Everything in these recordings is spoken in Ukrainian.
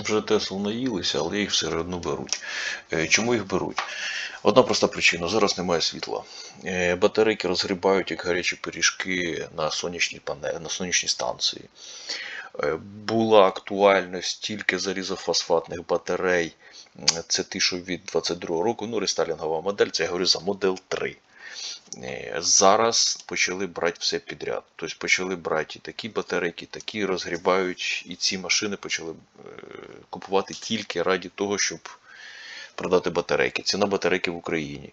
Вже Тесл наїлися, але їх все одно беруть. Е, Чому їх беруть? Одна проста причина: зараз немає світла. Е, Батарейки розгрібають як гарячі пиріжки на сонячній пане... на сонячній станції. Е, Була актуальність стільки залізофосфатних батарей. Це ті, що від 22 року, ну, рестайлінгова модель, це я говорю за модель 3. Е, Зараз почали брати все підряд. Тобто почали брати і такі батарейки, такі розгрібають, і ці машини почали е, купувати тільки раді того, щоб продати батарейки. Ціна батарейки в Україні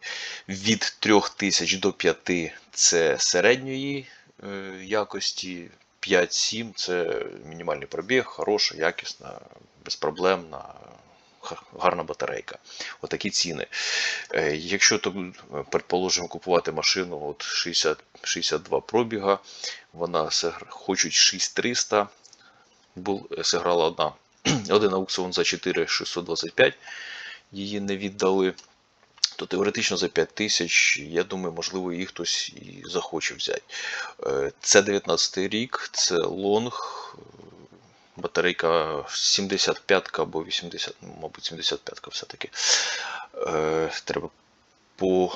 від 3000 до 5 це середньої е, якості, 5-7 це мінімальний пробіг, хороша, якісна, безпроблемна. Га- Гарна батарейка. Отакі ціни. Е, Якщо то, предположимо, купувати машину от 60, 62 пробіга, вона хочуть 6300, був, зіграла одна, один аукціон за 4625, її не віддали. То теоретично за 5 тисяч, я думаю, можливо, її хтось і захоче взяти. Е, Це 19 рік, це лонг, батарейка 75 або 80, ну, мабуть, 75 все-таки. Е, Треба по.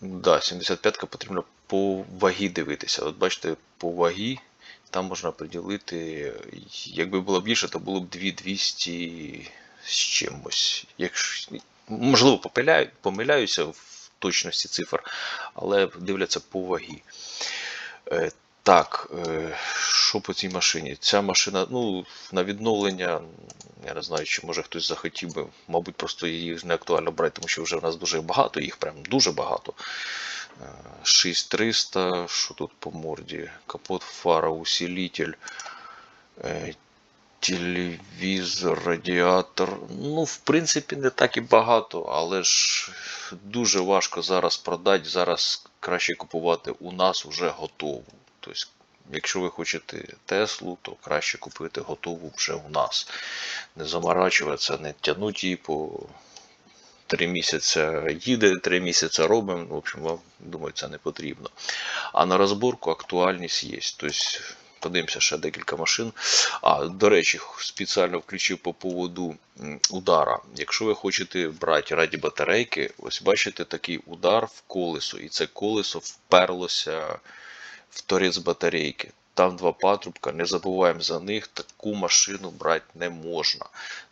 Да, 75 потрібно по вагі дивитися. От бачите, по вагі там можна приділити. Якби було більше, то було б 2200 з чимось. Якщо, можливо, попиляю, помиляюся в точності цифр, але дивляться по вагі. Е, Так, е, що по цій машині? Ця машина, ну, на відновлення, я не знаю, чи може хтось захотів би, мабуть, просто її не актуально брати, тому що вже в нас дуже багато, їх прям дуже багато. Е, 6300, що тут по морді? Капот, фара, усилитель, е, телевізор, радіатор. Ну, в принципі, не так і багато, але ж дуже важко зараз продати. Зараз краще купувати у нас уже готову. Тобто, якщо ви хочете Теслу, то краще купити готову вже у нас. Не заморачуватися, не тягнути її по три місяці їде, три місяці робимо. В общем, вам думаю, це не потрібно. А на розборку актуальність є. Тобто, подивимося ще декілька машин. А, до речі, спеціально включив по поводу удара. Якщо ви хочете брати раді батарейки, ось бачите такий удар в колесо, і це колесо вперлося в торець батарейки. Там два патрубка, не забуваємо за них, таку машину брати не можна.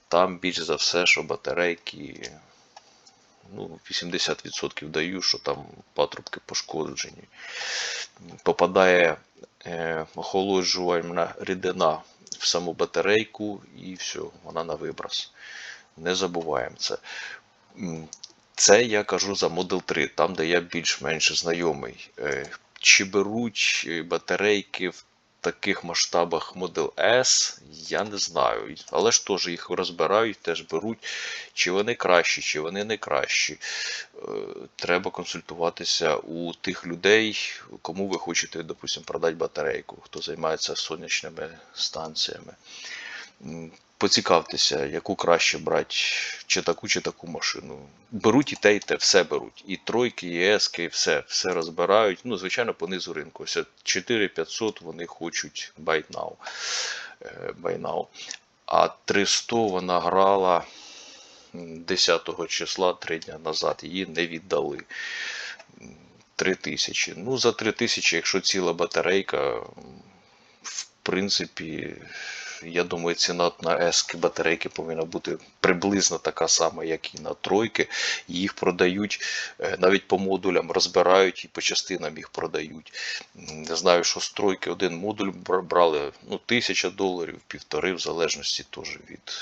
Там більш за все, що батарейки ну, 80% даю, що там патрубки пошкоджені. Попадає е, охолоджувальна рідина в саму батарейку і все, вона на виброс. Не забуваємо це. Це я кажу за Model 3, там, де я більш-менш знайомий. Чи беруть батарейки в таких масштабах Model S, я не знаю. Але ж теж їх розбирають, теж беруть. Чи вони кращі, чи вони не кращі. Е, Треба консультуватися у тих людей, кому ви хочете, допустимо, продати батарейку, хто займається сонячними станціями. Поцікавтеся, яку краще брати, чи таку, чи таку машину. Беруть і те, і те, все беруть. І тройки, і ески, і все, все розбирають. Ну, звичайно, по низу ринку. Ось 4500 вони хочуть buy now. Е, Buy now. А 300 вона грала 10 числа, 3 дня назад. Її не віддали. 3000. Ну, за 3000, якщо ціла батарейка, в принципі, я думаю, ціна на ески батарейки повинна бути приблизно така сама, як і на тройки. Їх продають е, навіть по модулям, розбирають і по частинам їх продають. Не знаю, що з тройки один модуль брали ну, тисяча доларів, півтори, в залежності теж від,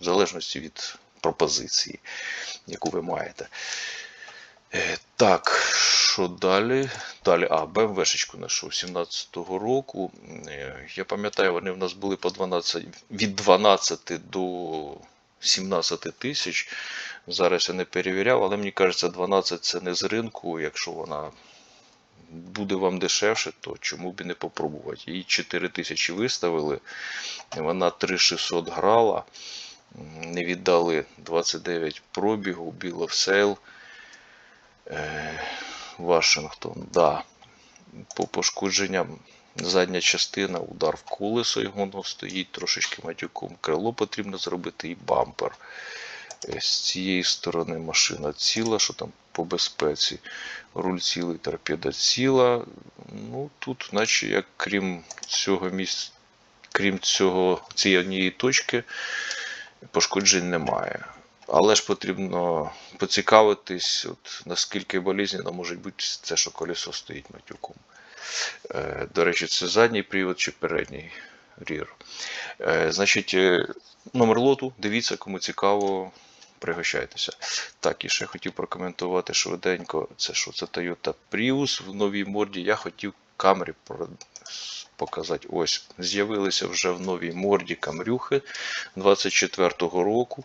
в залежності від пропозиції, яку ви маєте. Е, Так, що далі? Далі, а, БМВшечку знайшов 17-го року. Е, Я пам'ятаю, вони в нас були по 12, від 12 до 17 тисяч. Зараз я не перевіряв, але мені кажеться, 12 це не з ринку. Якщо вона буде вам дешевше, то чому б і не попробувати. Її 4 тисячі виставили, вона 3600 грала, не віддали 29 пробігу, Bill of Sale. Вашингтон, да. По пошкодженням Задня частина, удар в колесо, воно стоїть трошечки матюком. Крило потрібно зробити і бампер. Е, З цієї сторони машина ціла, що там по безпеці. Руль цілий, торпеда ціла. Ну тут, наче як крім цього місця, крім цього цієї однієї точки, пошкоджень немає. Але ж потрібно поцікавитись, от, наскільки болезненно може бути це, що колесо стоїть матюком. Е, До речі, це задній привод чи передній рір. Е, Значить, е, номер лоту, дивіться, кому цікаво, пригощайтеся. Так, і ще хотів прокоментувати швиденько, це що це Toyota Prius в новій морді. Я хотів про- показати. Ось, з'явилися вже в новій морді камрюхи 24-го року.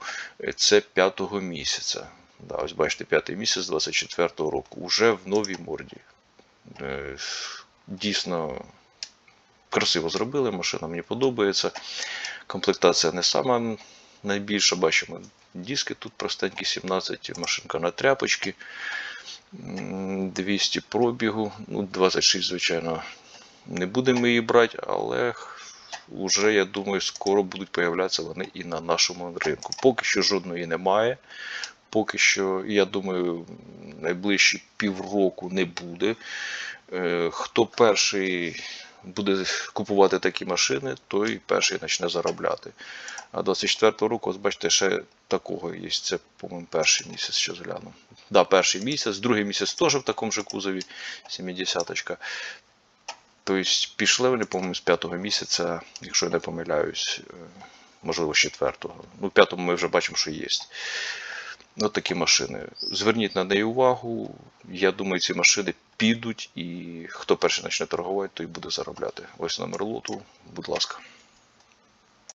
Це 5-го місяця. Да, ось бачите, 5 місяць 24-го року. Уже в новій морді. Е, Дійсно красиво зробили, машина мені подобається. Комплектація не сама найбільша, бачимо. Диски тут простенькі 17, машинка на тряпочки. 200 пробігу, ну 26, звичайно, не будемо її брати, але вже, я думаю, скоро будуть появлятися вони і на нашому ринку. Поки що жодної немає. Поки що, я думаю, найближчі півроку не буде. Е, Хто перший буде купувати такі машини, той перший почне заробляти. А 24-го року, ось бачите, ще такого є. Це, по-моєму, перший місяць, що згляну. Да, перший місяць, другий місяць теж в такому же кузові, 70-ка. Тобто пішли вони, по-моєму, з п'ятого місяця, якщо я не помиляюсь, е, можливо, з четвертого. Ну, в п'ятому ми вже бачимо, що є. Ну, такі машини. Зверніть на неї увагу. Я думаю, ці машини підуть, і хто перший почне торгувати, той буде заробляти. Ось номер лоту, будь ласка.